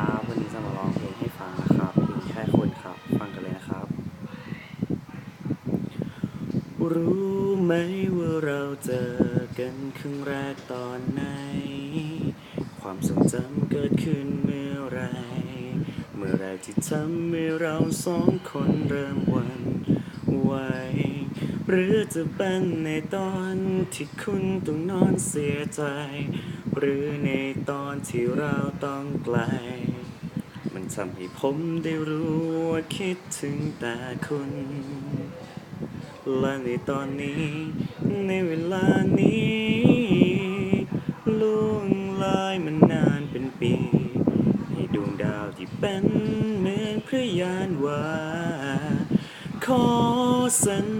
ครับวันนี้จะมาร้องเพลงให้ฟังนะครับเพลงแค่คนครับ ฟังกันเลยนะครับ รู้ไหมว่าเราเจอกันครั้งแรกตอนไหน ความทรงจำเกิดขึ้นเมื่อไร เมื่อไรที่ทำให้เราสองคนเริ่มวัน หรือจะเป็นในตอนที่คุณต้องนอนเสียใจ หรือในตอนที่เราต้องไกล มันทำให้ผมได้รู้ว่าคิดถึงแต่คุณ และในตอนนี้ ในเวลานี้ล่วงเลยมันนานเป็นปีให้ดวงดาวที่เป็นเหมือนพยานว่า ขอสัญ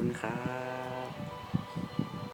คุณครับ